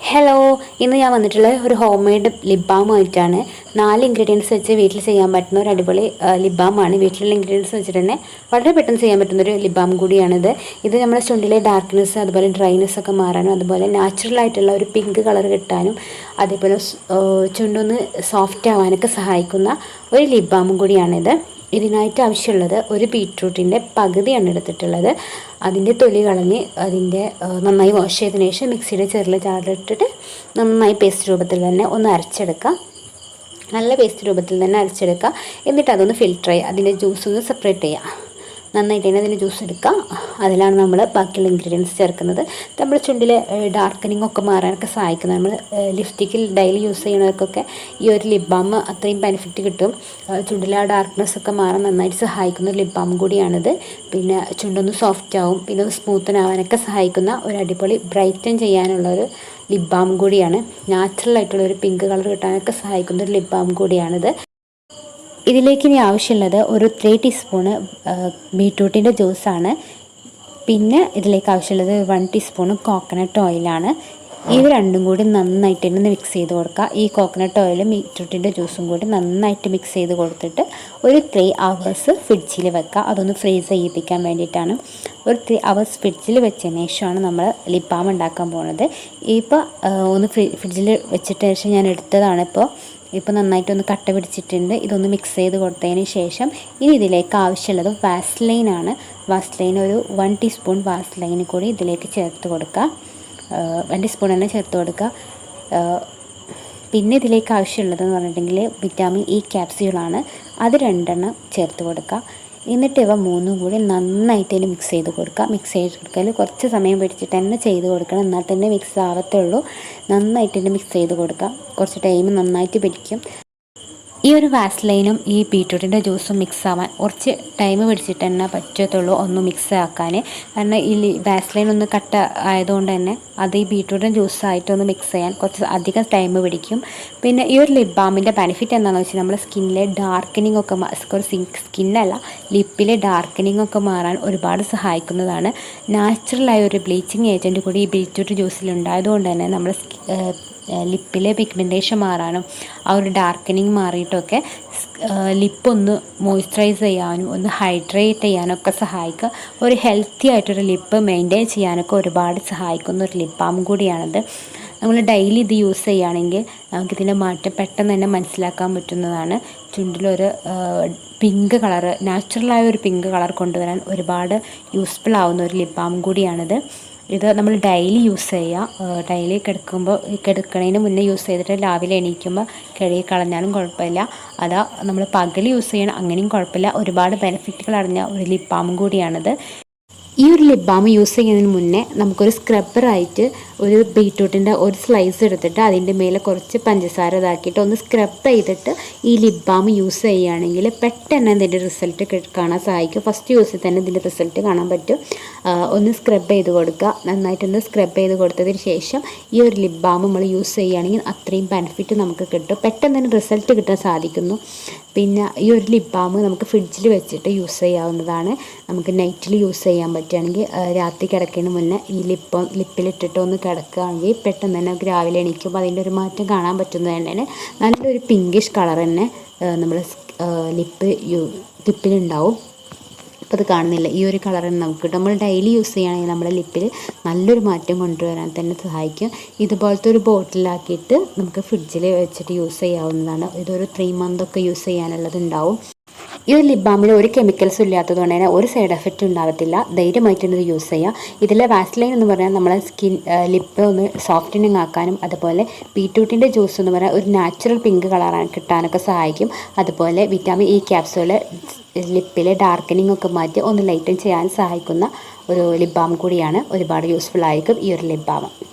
Hello ഇന്ന് ഞാൻ വന്നിട്ടുള്ളത് ഒരു ഹോം മെയ്ഡ് ലിപ് ബാമായിട്ടാണ് നാല് ഇൻഗ്രീഡിയൻസ് വെച്ച് വീട്ടിൽ ചെയ്യാൻ പറ്റുന്ന ഒരു അടിപൊളി ലിപ് ബാമാണ് വീട്ടിലുള്ള ഇൻഗ്രീഡിയൻസ് വെച്ചിട്ട് തന്നെ വളരെ പെട്ടെന്ന് ചെയ്യാൻ പറ്റുന്ന ഒരു ലിപ് ബാം കൂടിയാണിത്. ഇത് നമ്മുടെ ചുണ്ടിലെ ഡാർക്ക്നെസ് അതുപോലെ ഡ്രൈനെസ് ഒക്കെ മാറാനും അതുപോലെ നാച്ചുറൽ ആയിട്ടുള്ള ഒരു പിങ്ക് കളർ കിട്ടാനും അതേപോലെ ചുണ്ടൊന്ന് സോഫ്റ്റ് ആവാനൊക്കെ സഹായിക്കുന്ന ഒരു ലിപ് ബാമും കൂടിയാണിത്. ഇതിനായിട്ട് ആവശ്യമുള്ളത് ഒരു ബീട്രൂട്ടിന്റെ പകുതിയാണ് എടുത്തിട്ടുള്ളത്. അതിന്റെ തൊലി കളഞ്ഞ് അതിന്റെ നന്നായി വാഷ് ചെയ്തതിന് ശേഷം മിക്സിയുടെ ചെറിയ ചാടിട്ടിട്ട് നന്നായി പേസ്റ്റ് രൂപത്തിൽ തന്നെ ഒന്ന് അരച്ചെടുക്കാം. നല്ല പേസ്റ്റ് രൂപത്തിൽ തന്നെ അരച്ചെടുക്കുക എന്നിട്ട് അതൊന്ന് ഫിൽറ്റർ ചെയ്യുക അതിന്റെ ജ്യൂസ് ഒന്ന് സെപ്പറേറ്റ് ചെയ്യുക നന്നായിട്ട് തന്നെ അതിന്റെ ജ്യൂസ് എടുക്കുക അതിലാണ് നമ്മൾ ബാക്കിയുള്ള ഇൻഗ്രീഡിയൻസ് ചേർക്കുന്നത്. നമ്മുടെ ചുണ്ടിലെ ഡാർക്കനിങ് ഒക്കെ മാറാനൊക്കെ സഹായിക്കുന്നത് നമ്മൾ ലിപ്സ്റ്റിക്കിൽ ഡെയിലി യൂസ് ചെയ്യുന്നവർക്കൊക്കെ ഈ ഒരു ലിപ് ബാം അത്രയും ബെനിഫിറ്റ് കിട്ടും. ചുണ്ടിലെ ആ ഡാർക്ക്നെസ് ഒക്കെ മാറാൻ നന്നായിട്ട് സഹായിക്കുന്ന ഒരു ലിപ് ബാം കൂടിയാണിത്. പിന്നെ ചുണ്ടൊന്ന് സോഫ്റ്റ് ആവും പിന്നെ ഒന്ന് സ്മൂത്തൻ ആവാനൊക്കെ സഹായിക്കുന്ന ഒരു അടിപൊളി ബ്രൈറ്റൻ ചെയ്യാനുള്ള ഒരു ലിപ് ബാം കൂടിയാണ്. നാച്ചുറൽ ആയിട്ടുള്ള ഒരു പിങ്ക് കളർ കിട്ടാനൊക്കെ സഹായിക്കുന്ന ഒരു ലിപ് ബാം കൂടിയാണിത്. ഇതിലേക്ക് ഇനി ആവശ്യമുള്ളത് ഒരു ത്രീ ടീസ്പൂണ് ബീട്രൂട്ടിന്റെ ജ്യൂസാണ്. പിന്നെ ഇതിലേക്ക് ആവശ്യമുള്ളത് വൺ ടീസ്പൂണ് കോക്കനട്ട് ഓയിലാണ് ഇവ രണ്ടും കൂടി നന്നായിട്ട് ഒന്ന് മിക്സ് ചെയ്ത് കൊടുക്കുക. ഈ കോക്കനട്ട് ഓയിലും ബീട്രൂട്ടിന്റെ ജ്യൂസും കൂടി നന്നായിട്ട് മിക്സ് ചെയ്ത് കൊടുത്തിട്ട് ഒരു ത്രീ അവേഴ്സ് ഫ്രിഡ്ജിൽ വെക്കുക. അതൊന്ന് ഫ്രീസ് ചെയ്യിപ്പിക്കാൻ വേണ്ടിയിട്ടാണ്. ഒരു ത്രീ അവേഴ്സ് ഫ്രിഡ്ജിൽ വെച്ചതിന് ശേഷമാണ് നമ്മൾ ലിപ്പാം ഉണ്ടാക്കാൻ പോകുന്നത് ഇപ്പോൾ ഒന്ന് ഫ്രിഡ്ജിൽ വെച്ചിട്ട് ശേഷം ഞാൻ എടുത്തതാണ് ഇപ്പോൾ ഇപ്പോൾ നന്നായിട്ടൊന്ന് കട്ട പിടിച്ചിട്ടുണ്ട്. ഇതൊന്ന് മിക്സ് ചെയ്ത് കൊടുത്തതിന് ശേഷം ഇനി ഇതിലേക്ക് ആവശ്യമുള്ളത് വാസ്ലൈനാണ് വാസ്ലൈൻ ഒരു വൺ ടീസ്പൂൺ വാസ്ലൈൻ കൂടി ഇതിലേക്ക് ചേർത്ത് കൊടുക്കുക. വൺ ടീസ്പൂൺ തന്നെ ചേർത്ത് കൊടുക്കുക. പിന്നെ ഇതിലേക്ക് ആവശ്യമുള്ളതെന്ന് പറഞ്ഞിട്ടുണ്ടെങ്കിൽ വിറ്റാമിൻ ഇ ക്യാപ്സ്യൂളാണ് അത് രണ്ടെണ്ണം ചേർത്ത് കൊടുക്കുക. എന്നിട്ട് ഇവ മൂന്നും കൂടി നന്നായിട്ട് തന്നെ മിക്സ് ചെയ്ത് കൊടുക്കുക മിക്സ് ചെയ്ത് കൊടുക്കൽ കുറച്ച് സമയം പിടിച്ചിട്ട് തന്നെ ചെയ്ത് കൊടുക്കണം. എന്നാൽ തന്നെ മിക്സ് ആവത്തുള്ളൂ നന്നായിട്ട് തന്നെ മിക്സ് ചെയ്ത് കൊടുക്കുക കുറച്ച് ടൈം നന്നായിട്ട് പിടിക്കും. ഈ ഒരു വാസ്ലൈനും ഈ ബീട്രൂട്ടിന്റെ ജ്യൂസും മിക്സ് ആവാൻ കുറച്ച് ടൈം പിടിച്ചിട്ട് തന്നെ പറ്റത്തുള്ളൂ ഒന്ന് മിക്സ് ആക്കാൻ. കാരണം ഈ വാസ്ലൈൻ ഒന്ന് കട്ട ആയതുകൊണ്ട് തന്നെ അത് ഈ ബീട്രൂട്ടിന്റെ ജ്യൂസായിട്ടൊന്ന് മിക്സ് ചെയ്യാൻ കുറച്ച് അധികം ടൈം പിടിക്കും. പിന്നെ ഈ ഒരു ലിപ് ബാമിന്റെ ബെനിഫിറ്റ് എന്താണെന്ന് വെച്ചാൽ നമ്മുടെ സ്കിന്നിലെ ഡാർക്കനിങ് ഒക്കെ സ്കിന്നല്ല ലിപ്പിലെ ഡാർക്കനിങ് ഒക്കെ മാറാൻ ഒരുപാട് സഹായിക്കുന്നതാണ്. നാച്ചുറലായ ഒരു ബ്ലീച്ചിങ് ഏജന്റ് കൂടി ഈ ബീട്രൂട്ട് ജ്യൂസിൽ ഉണ്ടായതുകൊണ്ട് തന്നെ നമ്മുടെ ലിപ്പിലെ പിഗ്മെന്റേഷൻ മാറാനും ആ ഒരു ഡാർക്കനിങ് മാറിയിട്ടൊക്കെ ലിപ്പൊന്ന് മോയ്സ്ചറൈസ് ചെയ്യാനും ഒന്ന് ഹൈഡ്രേറ്റ് ചെയ്യാനും ഒക്കെ സഹായിക്കുക. ഒരു ഹെൽത്തി ആയിട്ടൊരു ലിപ്പ് മെയിന്റെയിൻ ചെയ്യാനൊക്കെ ഒരുപാട് സഹായിക്കുന്ന ഒരു ലിപ്പ് ബാം കൂടിയാണിത്. നമ്മൾ ഡെയിലി ഇത് യൂസ് ചെയ്യുകയാണെങ്കിൽ നമുക്കിതിന്റെ മാറ്റം പെട്ടെന്ന് തന്നെ മനസ്സിലാക്കാൻ പറ്റുന്നതാണ്. ചുണ്ടിലൊരു പിങ്ക് കളറ് നാച്ചുറലായ ഒരു പിങ്ക് കളർ കൊണ്ടുവരാൻ ഒരുപാട് യൂസ്ഫുൾ ആവുന്ന ഒരു ലിപ്പ് ബാം കൂടിയാണിത്. ഇത് നമ്മൾ ഡെയിലി യൂസ് ചെയ്യുക ഡെയിലി കിടക്കുമ്പോൾ കിടക്കുന്നതിന് മുന്നേ യൂസ് ചെയ്തിട്ട് രാവിലെ എണീക്കുമ്പോൾ കഴുകി കളഞ്ഞാലും കുഴപ്പമില്ല. അതാ നമ്മൾ പകൽ യൂസ് ചെയ്യണം അങ്ങനെയും കുഴപ്പമില്ല. ഒരുപാട് ബെനിഫിറ്റുകൾ അറിഞ്ഞ ഒരു ലിപ്പാമും കൂടിയാണിത്. ഈ ഒരു ലിപ് ബാം യൂസ് ചെയ്യുന്നതിന് മുന്നേ നമുക്കൊരു സ്ക്രബ്ബറായിട്ട് ഒരു ബീറ്റ്റൂട്ടിന്റെ ഒരു സ്ലൈസ് എടുത്തിട്ട് അതിന്റെ മേലെ കുറച്ച് പഞ്ചസാര ഇതാക്കിയിട്ട് ഒന്ന് സ്ക്രബ് ചെയ്തിട്ട് ഈ ലിപ് ബാം യൂസ് ചെയ്യുകയാണെങ്കിൽ പെട്ടെന്ന് ഇതിന്റെ റിസൾട്ട് കാണാൻ സഹായിക്കും. ഫസ്റ്റ് യൂസിൽ തന്നെ ഇതിന്റെ റിസൾട്ട് കാണാൻ പറ്റും. ഒന്ന് സ്ക്രബ് ചെയ്ത് കൊടുക്കുക. നന്നായിട്ടൊന്ന് സ്ക്രബ് ചെയ്ത് കൊടുത്തതിന് ശേഷം ഈ ഒരു ലിപ് ബാം നമ്മൾ യൂസ് ചെയ്യുകയാണെങ്കിൽ അത്രയും ബെനിഫിറ്റ് നമുക്ക് കിട്ടും. പെട്ടെന്ന് തന്നെ റിസൾട്ട് കിട്ടാൻ സാധിക്കുന്നു. പിന്നെ ഈ ഒരു ലിപ് ബാം നമുക്ക് ഫ്രിഡ്ജിൽ വെച്ചിട്ട് യൂസ് ചെയ്യാവുന്നതാണ്. നമുക്ക് നൈറ്റിൽ യൂസ് ചെയ്യാൻ പറ്റുകയാണെങ്കിൽ രാത്രി കിടക്കുന്നതിന് മുന്നേ ഈ ലിപ്പ് ലിപ്പിലിട്ടിട്ട് ഒന്ന് കിടക്കുകയാണെങ്കിൽ പെട്ടെന്ന് തന്നെ രാവിലെ എണീക്കുമ്പോൾ അതിന്റെ ഒരു മാറ്റം കാണാൻ പറ്റുന്നത് തന്നെ നല്ലൊരു പിങ്കിഷ് കളർ തന്നെ നമ്മുടെ ലിപ്പ് ലിപ്പിലുണ്ടാവും അപ്പോൾ അത് കാണുന്നില്ല. ഈ ഒരു തന്നെ നമുക്ക് നമ്മൾ ഡെയിലി യൂസ് ചെയ്യുകയാണെങ്കിൽ നമ്മുടെ ലിപ്പിൽ നല്ലൊരു മാറ്റം കൊണ്ടുവരാൻ തന്നെ സഹായിക്കും. ഇതുപോലത്തെ ഒരു ബോട്ടിലാക്കിയിട്ട് നമുക്ക് ഫ്രിഡ്ജിൽ വെച്ചിട്ട് യൂസ് ചെയ്യാവുന്നതാണ്. ഇതൊരു ത്രീ മന്ത് ഒക്കെ യൂസ് ചെയ്യാനുള്ളത് ഉണ്ടാവും. ഈ ഒരു ലിപ് ബാമിൽ ഒരു കെമിക്കൽസും ഇല്ലാത്തതുകൊണ്ട് തന്നെ ഒരു സൈഡ് എഫക്റ്റ് ഉണ്ടാകത്തില്ല ധൈര്യമായിട്ട് ഇത് യൂസ് ചെയ്യാം. ഇതിലെ വാസ്ലൈൻ എന്ന് പറഞ്ഞാൽ നമ്മളെ സ്കിൻ ലിപ്പ് ഒന്ന് സോഫ്റ്റനിങ് ആക്കാനും അതുപോലെ ബീട്രൂട്ടിന്റെ ജ്യൂസ് എന്ന് പറഞ്ഞാൽ ഒരു നാച്ചുറൽ പിങ്ക് കളറാണ് കിട്ടാനൊക്കെ സഹായിക്കും. അതുപോലെ വിറ്റാമിൻ ഇ ക്യാപ്സൂൾ ലിപ്പിലെ ഡാർക്കനിങ് ഒക്കെ മാറ്റി ഒന്ന് ലൈറ്റൻ ചെയ്യാൻ സഹായിക്കുന്ന ഒരു ലിപ് ബാം കൂടിയാണ്. ഒരുപാട് യൂസ്ഫുൾ ആയിരിക്കും ഈ ഒരു ലിപ് ബാം